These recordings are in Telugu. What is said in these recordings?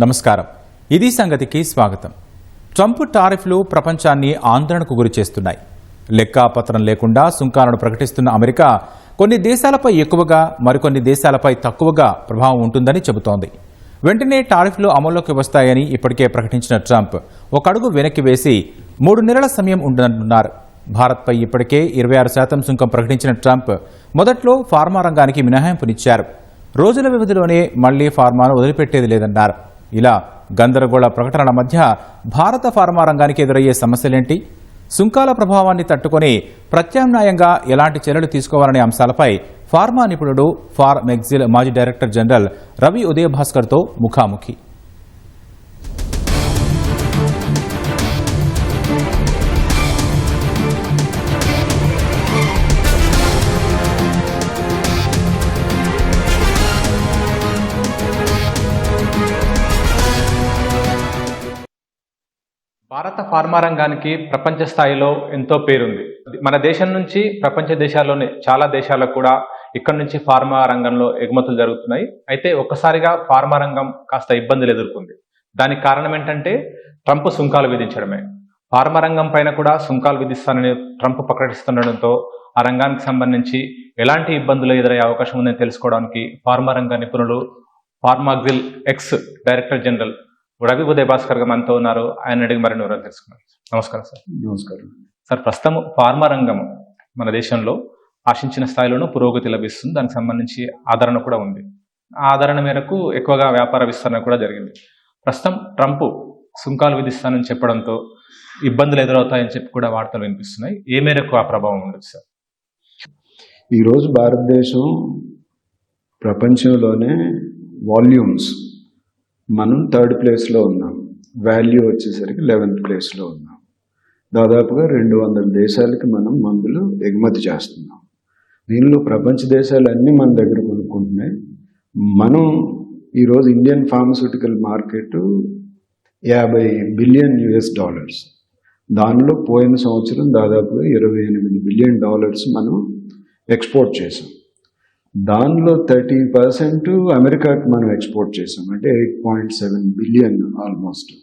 నమస్కారం. ఇది సంగతికి స్వాగతం. ట్రంప్ టారిఫ్లు ప్రపంచాన్ని ఆందోళనకు గురి చేస్తున్నాయి. లెక్కాపత్రం లేకుండా సుంకాలను ప్రకటిస్తున్న అమెరికా కొన్ని దేశాలపై ఎక్కువగా మరికొన్ని దేశాలపై తక్కువగా ప్రభావం ఉంటుందని చెబుతోంది. వెంటనే టారిఫ్లు అమల్లోకి వస్తాయని ఇప్పటికే ప్రకటించిన ట్రంప్ ఒక అడుగు వెనక్కి వేసి మూడు నెలల సమయం ఉందంటున్నారు భారత్పై ఇప్పటికే ఇరవై ఆరు శాతం సుంకం ప్రకటించిన ట్రంప్ మొదట్లో ఫార్మా రంగానికి మినహాయింపునిచ్చారు. రోజుల వ్యవధిలోనే మళ్ళీ ఫార్మాను వదిలిపెట్టేది లేదన్నారు. ఇలా గందరగోళ ప్రకటనల మధ్య భారత ఫార్మా రంగానికి ఎదురయ్యే సమస్యలేంటి? సుంకాల ప్రభావాన్ని తట్టుకొని ప్రత్యామ్నాయంగా ఎలాంటి చర్యలు తీసుకోవాలనే అంశాలపై ఫార్మా నిపుణుడు ఫార్ మెగ్జిల్ మాజీ డైరెక్టర్ జనరల్ రవి ఉదయభాస్కర్తో ముఖాముఖి. భారత ఫార్మా రంగానికి ప్రపంచ స్థాయిలో ఎంతో పేరుంది. మన దేశం నుంచి ప్రపంచ దేశాల్లోని చాలా దేశాలకు కూడా ఇక్కడ నుంచి ఫార్మా రంగంలో ఎగుమతులు జరుగుతున్నాయి. అయితే ఒక్కసారిగా ఫార్మా రంగం కాస్త ఇబ్బందులు ఎదుర్కొంది. దానికి కారణం ఏంటంటే ట్రంప్ సుంకాలు విధించడమే. ఫార్మా రంగం పైన కూడా సుంకాలు విధిస్తానని ట్రంప్ ప్రకటిస్తుండడంతో ఆ రంగానికి సంబంధించి ఎలాంటి ఇబ్బందులు ఎదురయ్యే అవకాశం ఉందని తెలుసుకోవడానికి ఫార్మా రంగ నిపుణులు Pharmexcil ex director general Ravi Uday Bhaskar గారు మనతో ఉన్నారు. ఆయన అడిగి మరిన్ని వివరాలు తెలుసుకున్నారు నమస్కారం సార్. నమస్కారం. సార్ ప్రస్తుతం ఫార్మా రంగం మన దేశంలో ఆశించిన స్థాయిలోనూ పురోగతి లభిస్తుంది. దానికి సంబంధించి ఆదరణ కూడా ఉంది. ఆ ఆదరణ మేరకు ఎక్కువగా వ్యాపార విస్తరణ కూడా జరిగింది. ప్రస్తుతం ట్రంప్ సుంకాలు విధిస్తానని చెప్పడంతో ఇబ్బందులు ఎదురవుతాయని చెప్పి కూడా వార్తలు వినిపిస్తున్నాయి. ఏ మేరకు ఆ ప్రభావం ఉండదు సార్? ఈరోజు భారతదేశం ప్రపంచంలోనే వాల్యూమ్స్ మనం థర్డ్ ప్లేస్లో ఉన్నాం. వాల్యూ వచ్చేసరికి లెవెన్త్ ప్లేస్లో ఉన్నాం. దాదాపుగా రెండు వందల దేశాలకి మనం మందులు ఎగుమతి చేస్తున్నాం. దీనిలో ప్రపంచ దేశాలు అన్నీ మన దగ్గర కొనుక్కుంటున్నాయి. మనం ఈరోజు ఇండియన్ ఫార్మస్యూటికల్ మార్కెట్ యాభై బిలియన్ యుఎస్ డాలర్స్ దానిలో పోయిన సంవత్సరం దాదాపుగా ఇరవై ఎనిమిది బిలియన్ డాలర్స్ మనం ఎక్స్పోర్ట్ చేసాం దానిలో థర్టీ పర్సెంట్ అమెరికాకి మనం ఎక్స్పోర్ట్ చేసాం. అంటే eight point seven billion almost.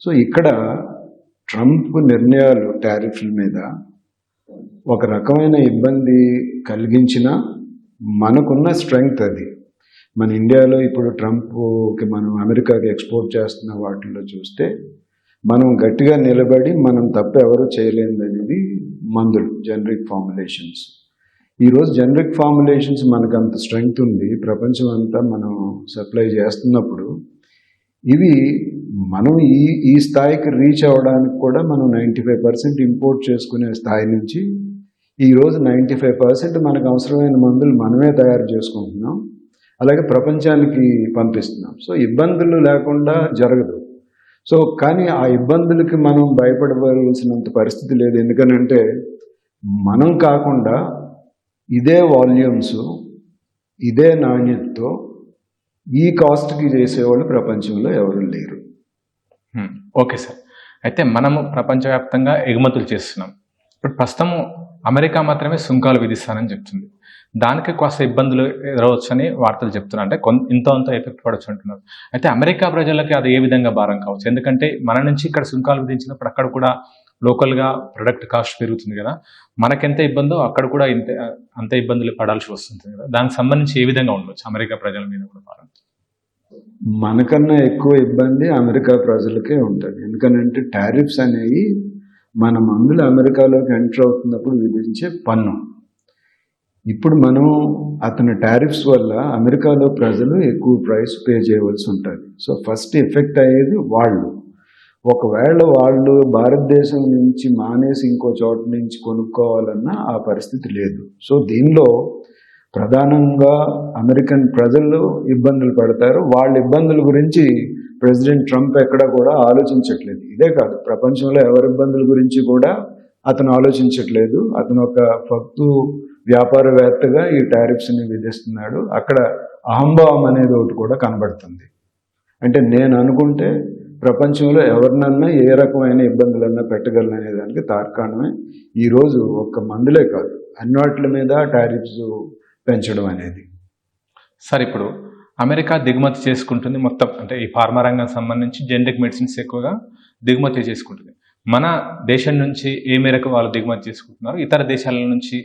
So ఇక్కడ ట్రంప్ నిర్ణయాలు టారిఫ్ల మీద ఒక రకమైన ఇబ్బంది కలిగించిన మనకున్న స్ట్రెంగ్త్ అది. మన ఇండియాలో ఇప్పుడు ట్రంప్కి మనం అమెరికాకి ఎక్స్పోర్ట్ చేస్తున్న వాటిల్లో చూస్తే మనం గట్టిగా నిలబడి మనం తప్ప ఎవరు చేయలేదనేది మందులు జనరిక్ ఫార్ములేషన్స్. ఈరోజు జనరిక్ ఫార్ములేషన్స్ మనకు అంత స్ట్రెంగ్త్ ఉంది. ప్రపంచం అంతా మనం సప్లై చేస్తున్నప్పుడు ఇవి మనం ఈ ఈ స్థాయికి రీచ్ అవ్వడానికి కూడా మనం నైంటీ ఫైవ్ పర్సెంట్ ఇంపోర్ట్ చేసుకునే స్థాయి నుంచి ఈరోజు నైంటీ ఫైవ్ పర్సెంట్ మనకు అవసరమైన మందులు మనమే తయారు చేసుకుంటున్నాం. అలాగే ప్రపంచానికి పంపిస్తున్నాం. సో ఇబ్బందులు లేకుండా జరగదు. సో కానీ ఆ ఇబ్బందులకి మనం భయపడవలసినంత పరిస్థితి లేదు. ఎందుకనంటే మనం కాకుండా ఇదే వాల్యూమ్స్ ఇదే నాణ్యతతో ఈ కాస్ట్కి చేసేవాళ్ళు ప్రపంచంలో ఎవరు లేరు. Okay sir. అయితే మనము ప్రపంచవ్యాప్తంగా ఎగుమతులు చేస్తున్నాం. ఇప్పుడు ప్రస్తుతం అమెరికా మాత్రమే సుంకాలు విధిస్తానని చెప్తుంది. దానికి కాస్త ఇబ్బందులు ఎదురవచ్చని వార్తలు చెప్తున్నారు అంటే కొంత ఇంత అంత ఎఫెక్ట్ పడవచ్చు అంటున్నారు. అయితే అమెరికా ప్రజలకి అది ఏ విధంగా భారం కావచ్చు? ఎందుకంటే మన నుంచి ఇక్కడ సుంకాలు విధించినప్పుడు అక్కడ కూడా లోకల్గా ప్రొడక్ట్ కాస్ట్ పెరుగుతుంది కదా మనకెంత ఇబ్బందో అక్కడ కూడా ఇంత అంత ఇబ్బందులు పడాల్సి వస్తుంది కదా. దానికి సంబంధించి ఏ విధంగా ఉండవచ్చు అమెరికా ప్రజల మీద కూడా భారం. మనకన్నా ఎక్కువ ఇబ్బంది అమెరికా ప్రజలకే ఉంటుంది. ఎందుకనంటే టారిఫ్స్ అనేవి మన మందులు అమెరికాలోకి ఎంటర్ అవుతున్నప్పుడు విధించే పన్ను. ఇప్పుడు మనం అతని టారిఫ్స్ వల్ల అమెరికాలో ప్రజలు ఎక్కువ ప్రైస్ పే చేయవలసి ఉంటుంది. సో ఫస్ట్ ఎఫెక్ట్ అయ్యేది వాళ్ళు. ఒకవేళ వాళ్ళు భారతదేశం నుంచి మానేసి ఇంకో చోట నుంచి కొనుక్కోవాలన్నా ఆ పరిస్థితి లేదు. సో దీనిలో ప్రధానంగా అమెరికన్ ప్రజలు ఇబ్బందులు పడతారు. వాళ్ళ ఇబ్బందుల గురించి ప్రెసిడెంట్ ట్రంప్ ఎక్కడ కూడా ఆలోచించట్లేదు. ఇదే కాదు ప్రపంచంలో ఎవరి ఇబ్బందుల గురించి కూడా అతను ఆలోచించట్లేదు. అతను ఒక ఫక్తు వ్యాపారవేత్తగా ఈ టారిఫ్స్ని విధిస్తున్నాడు. అక్కడ అహంభావం అనేది ఒకటి కూడా కనబడుతుంది. అంటే నేను అనుకుంటే ప్రపంచంలో ఎవరినన్నా ఏ రకమైన ఇబ్బందులన్నా పెట్టగలను అనే దానికి తార్కాణమే. ఈరోజు ఒక్క మందులే కాదు అన్ని మీద టారిఫ్స్ పెంచడం అనేది. సార్ ఇప్పుడు అమెరికా దిగుమతి చేసుకుంటుంది మొత్తం అంటే ఈ ఫార్మా రంగం సంబంధించి జెనరిక్ మెడిసిన్స్ ఎక్కువగా దిగుమతి చేసుకుంటుంది. మన దేశం నుంచి ఏ మేరకు వాళ్ళు దిగుమతి చేసుకుంటున్నారు? ఇతర దేశాల నుంచి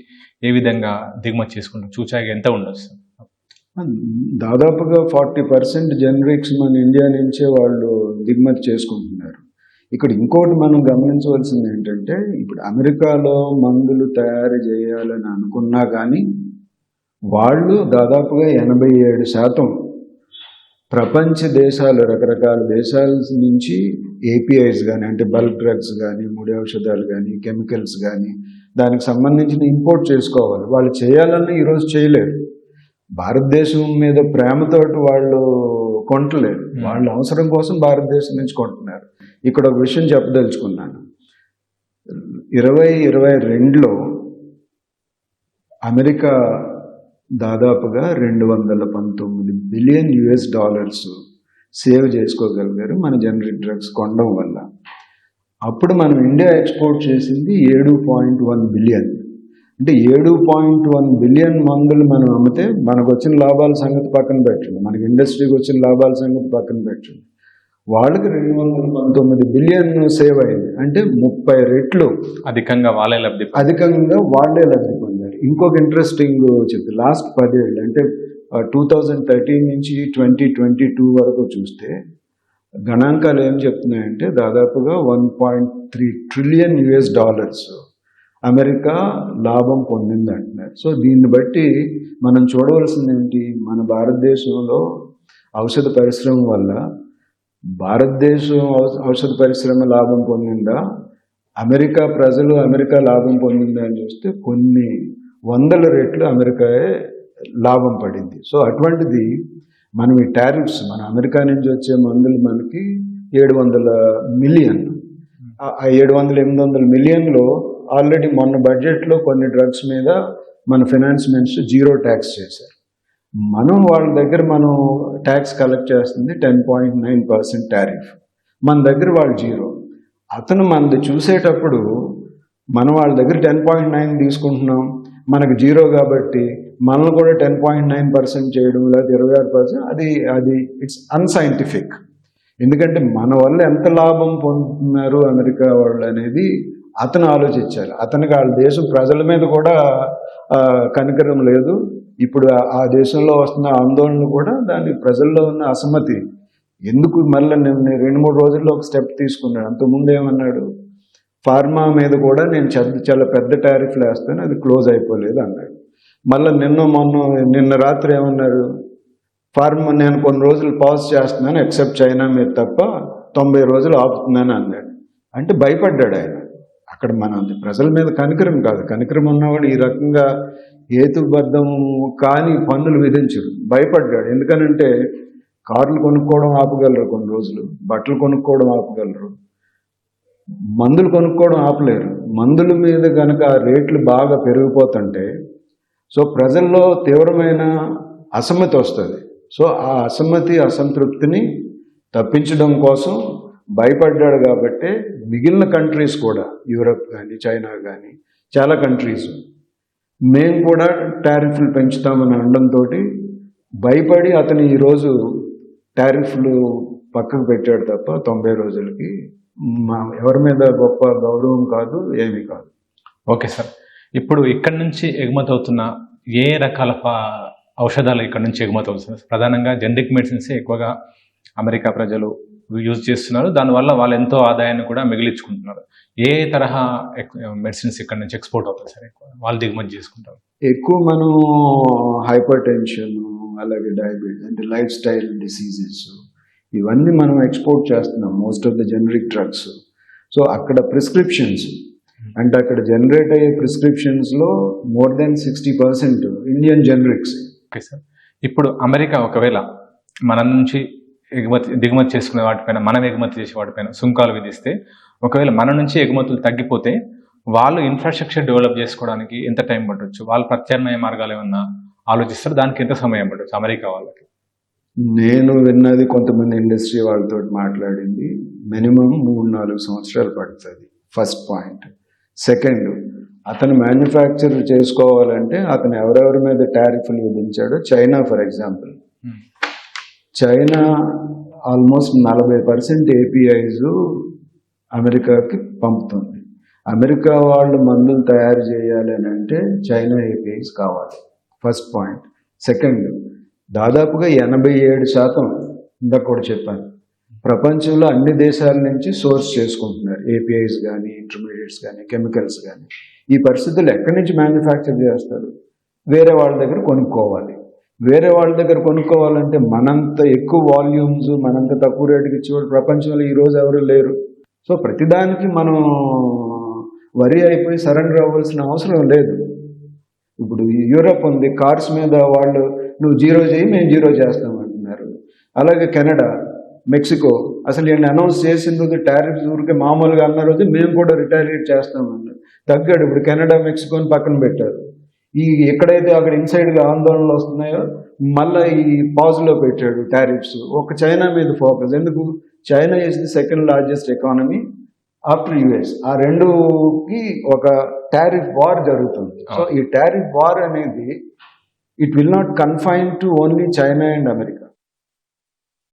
ఏ విధంగా దిగుమతి చేసుకుంటారు చూచాగా ఎంత ఉండొచ్చు? Hmm. దాదాపుగా ఫార్టీ పర్సెంట్ జనరిక్స్ మన ఇండియా నుంచే వాళ్ళు దిగుమతి చేసుకుంటున్నారు. ఇక్కడ ఇంకోటి మనం గమనించవలసింది ఏంటంటే ఇప్పుడు అమెరికాలో మందులు తయారు చేయాలని అనుకున్నా కానీ వాళ్ళు దాదాపుగా ఎనభై ఏడు శాతం ప్రపంచ దేశాలు రకరకాల దేశాల నుంచి ఏపీఐస్ కానీ అంటే బల్క్ డ్రగ్స్ కానీ ముడి ఔషధాలు కానీ కెమికల్స్ కానీ దానికి సంబంధించిన ఇంపోర్ట్ చేసుకోవాలి. వాళ్ళు చేయాలని ఈరోజు చేయలేరు. భారతదేశం మీద ప్రేమతోటి వాళ్ళు కొంటలేరు. వాళ్ళ అవసరం కోసం భారతదేశం నుంచి కొంటున్నారు. ఇక్కడ ఒక విషయం చెప్పదలుచుకున్నాను. ఇరవై ఇరవై రెండులో అమెరికా దాదాపుగా రెండు వందల పంతొమ్మిది బిలియన్ యుఎస్ డాలర్స్ సేవ్ చేసుకోగలిగారు మన జనరిక్ డ్రగ్స్ కొనడం వల్ల. అప్పుడు మనం ఇండియా ఎక్స్పోర్ట్ చేసింది ఏడు పాయింట్ వన్ బిలియన్. అంటే ఏడు పాయింట్ వన్ బిలియన్ మందులు మనం అమ్మితే మనకు వచ్చిన లాభాల సంగతి పక్కన పెట్టండి. మనకి ఇండస్ట్రీకి వచ్చిన లాభాల సంగతి పక్కన పెట్టండి. వాళ్ళకి రెండు వందల పంతొమ్మిది బిలియన్ సేవ్ అయింది. అంటే ముప్పై రెట్లు అధికంగా వాళ్ళే లబ్ధి అధికంగా వాళ్ళే లబ్ధి పొందారు. ఇంకొక ఇంట్రెస్టింగ్ చెప్తే లాస్ట్ పదేళ్ళు అంటే టూ థౌజండ్ థర్టీన్ నుంచి ట్వంటీ ట్వంటీ టూ వరకు చూస్తే గణాంకాలు ఏం చెప్తున్నాయంటే దాదాపుగా one point three trillion US dollars America లాభం పొందింది అంటున్నారు. సో దీన్ని బట్టి మనం చూడవలసింది ఏంటి మన భారతదేశంలో ఔషధ పరిశ్రమ వల్ల భారతదేశం ఔషధ పరిశ్రమ లాభం పొందిందా? అమెరికా ప్రజలు అమెరికా లాభం పొందిందా అని చూస్తే కొన్ని వందల రెట్లు అమెరికాయే లాభం పడింది. సో అటువంటిది మనం ఈ టారిఫ్స్ మన అమెరికా నుంచి వచ్చే మందులు మనకి ఏడు వందల మిలియన్ ఆ ఏడు వందల ఎనిమిది వందల మిలియన్లో ఆల్రెడీ మొన్న బడ్జెట్లో కొన్ని డ్రగ్స్ మీద మన ఫైనాన్స్ మినిస్టర్ జీరో ట్యాక్స్ చేశారు. మనం వాళ్ళ దగ్గర మనం ట్యాక్స్ కలెక్ట్ చేస్తుంది ten point nine percent tariff. మన దగ్గర వాళ్ళు జీరో. అతను మనది చూసేటప్పుడు మనం వాళ్ళ దగ్గర టెన్ పాయింట్ నైన్ తీసుకుంటున్నాం. మనకు జీరో కాబట్టి మనల్ని కూడా టెన్ పాయింట్ నైన్ పర్సెంట్ చేయడం లేదా ఇరవై ఆరు పర్సెంట్ అది అది ఇట్స్ అన్సైంటిఫిక్ ఎందుకంటే మన వల్ల ఎంత లాభం పొందుతున్నారు అమెరికా వాళ్ళు అనేది అతను ఆలోచించాలి అతనికి ఆ దేశం ప్రజల మీద కూడా కనికరం లేదు. ఇప్పుడు ఆ- దేశంలో వస్తున్న ఆందోళన కూడా దాని ప్రజల్లో ఉన్న అసమ్మతి. ఎందుకు మళ్ళీ నేను రెండు మూడు రోజుల్లో ఒక స్టెప్ తీసుకున్నాడు అంతకుముందు ఏమన్నాడు? ఫార్మా మీద కూడా నేను చాలా పెద్ద టారిఫ్లు వేస్తాను అది క్లోజ్ అయిపోలేదు అన్నాడు. మళ్ళీ నిన్న మొన్న నిన్న రాత్రి ఏమన్నారు? ఫార్మా నేను కొన్ని రోజులు పాజ్ చేస్తున్నాను ఎక్సెప్ట్ చైనా మీద తప్ప తొంభై రోజులు ఆపుతున్నాను అన్నాడు. అంటే భయపడ్డాడు ఆయన. అక్కడ మన ప్రజల మీద కనికరం కాదు. కనికరం ఉన్నవాడు ఈ రకంగా హేతుబద్ధం కాని పన్నులు విధించరు భయపడ్డాడు. ఎందుకనంటే కార్లు కొనుక్కోవడం ఆపగలరు కొన్ని రోజులు. బట్టలు కొనుక్కోవడం ఆపగలరు. మందులు కొనుక్కోవడం ఆపలేరు. మందుల మీద కనుక రేట్లు బాగా పెరిగిపోతుంటే సో ప్రజల్లో తీవ్రమైన అసమ్మతి వస్తుంది. సో ఆ అసమ్మతి అసంతృప్తిని తప్పించడం కోసం భయపడ్డాడు కాబట్టి మిగిలిన కంట్రీస్ కూడా యూరప్ కానీ చైనా కానీ చాలా కంట్రీస్ మేము కూడా టారిఫ్లు పెంచుతామని అనడంతో భయపడి అతను ఈరోజు టారిఫ్లు పక్కకు పెట్టాడు తప్ప తొంభై రోజులకి మా ఎవరి మీద గొప్ప గౌరవం కాదు ఏమీ కాదు. Okay sir. ఇప్పుడు ఇక్కడ నుంచి ఎగుమతి అవుతున్న ఏ రకాల ఔషధాలు ఇక్కడ నుంచి ఎగుమతి అవుతుంది ప్రధానంగా జనరిక్ మెడిసిన్స్ ఎక్కువగా అమెరికా ప్రజలు యూజ్ చేస్తున్నారు. దానివల్ల వాళ్ళు ఎంతో ఆదాయాన్ని కూడా మిగిలించుకుంటున్నారు. ఏ తరహా మెడిసిన్స్ ఇక్కడ నుంచి ఎక్స్పోర్ట్ అవుతాయి సార్? ఎక్కువ వాళ్ళు దిగుమతి చేసుకుంటారు. ఎక్కువ మనం హైపర్ టెన్షన్ అలాగే డయాబెటీస్ అంటే లైఫ్ స్టైల్ డిసీజెస్ ఇవన్నీ మనం ఎక్స్పోర్ట్ చేస్తున్నాం. Most of the generic drugs so అక్కడ ప్రిస్క్రిప్షన్స్ అంటే అక్కడ జనరేట్ అయ్యే ప్రిస్క్రిప్షన్స్లో more than sixty percent Indian generics okay sir ఇప్పుడు అమెరికా ఒకవేళ మన నుంచి ఎగుమతి దిగుమతి చేసుకునే వాటిపైన మనం ఎగుమతి చేసే వాటిపైన సుంకాలు విధిస్తే ఒకవేళ మన నుంచి ఎగుమతులు తగ్గిపోతే వాళ్ళు ఇన్ఫ్రాస్ట్రక్చర్ డెవలప్ చేసుకోవడానికి ఎంత టైం పట్టొచ్చు? వాళ్ళు ప్రత్యామ్నాయ మార్గాలు ఏమన్నా ఆలోచిస్తారు? దానికి ఎంత సమయం పట్టొచ్చు? అమెరికా వాళ్ళకి. నేను విన్నది కొంతమంది ఇండస్ట్రీ వాళ్ళతో మాట్లాడింది. మినిమం మూడు నాలుగు సంవత్సరాలు పడుతుంది. ఫస్ట్ పాయింట్ సెకండ్ అతను మ్యానుఫ్యాక్చర్ చేసుకోవాలంటే అతను ఎవరెవరి మీద టారిఫ్లు విధించాడో? China for example China almost నలభై పర్సెంట్ ఏపీఐస్ అమెరికాకి పంపుతుంది. అమెరికా వాళ్ళు మందులు తయారు చేయాలి అని అంటే చైనా ఏపీఐస్ కావాలి. ఫస్ట్ పాయింట్ సెకండ్ దాదాపుగా ఎనభై ఏడు శాతం ఇందాక కూడా చెప్పాను. ప్రపంచంలో అన్ని దేశాల నుంచి సోర్స్ చేసుకుంటున్నారు. ఏపీఐస్ కానీ ఇంటర్మీడియట్స్ కానీ కెమికల్స్ కానీ ఈ పరిస్థితులు ఎక్కడి నుంచి మ్యానుఫ్యాక్చర్ చేస్తారు? వేరే వాళ్ళ దగ్గర కొనుక్కోవాలి. వేరే వాళ్ళ దగ్గర కొనుక్కోవాలంటే మనంత ఎక్కువ వాల్యూమ్స్ మనంత తక్కువ రేటుకి ఇచ్చేవాళ్ళు ప్రపంచంలో ఈరోజు ఎవరు లేరు. సో ప్రతిదానికి మనం వరి అయిపోయి సరెండర్ అవ్వాల్సిన అవసరం లేదు. ఇప్పుడు యూరప్ ఉంది కార్స్ మీద వాళ్ళు నువ్వు జీరో చేయి మేము జీరో చేస్తాం అంటున్నారు. అలాగే కెనడా మెక్సికో అసలు ఈయన అనౌన్స్ చేసిన రోజు టారిఫ్స్ ఊరికే మామూలుగా అన్న రోజు మేము కూడా రిటాలియేట్ చేస్తామన్నారు తగ్గాడు ఇప్పుడు కెనడా మెక్సికోని పక్కన పెట్టారు. ఈ ఎక్కడైతే అక్కడ ఇన్సైడ్గా ఆందోళనలు వస్తున్నాయో మళ్ళీ ఈ పాజ్లో పెట్టాడు టారిఫ్స్ ఒక చైనా మీద ఫోకస్ ఎందుకు? China is the second largest economy after US ఆ రెండుకి ఒక టారిఫ్ వార్ జరుగుతుంది. సో ఈ టారిఫ్ వార్ అనేది it will not confine to only China and America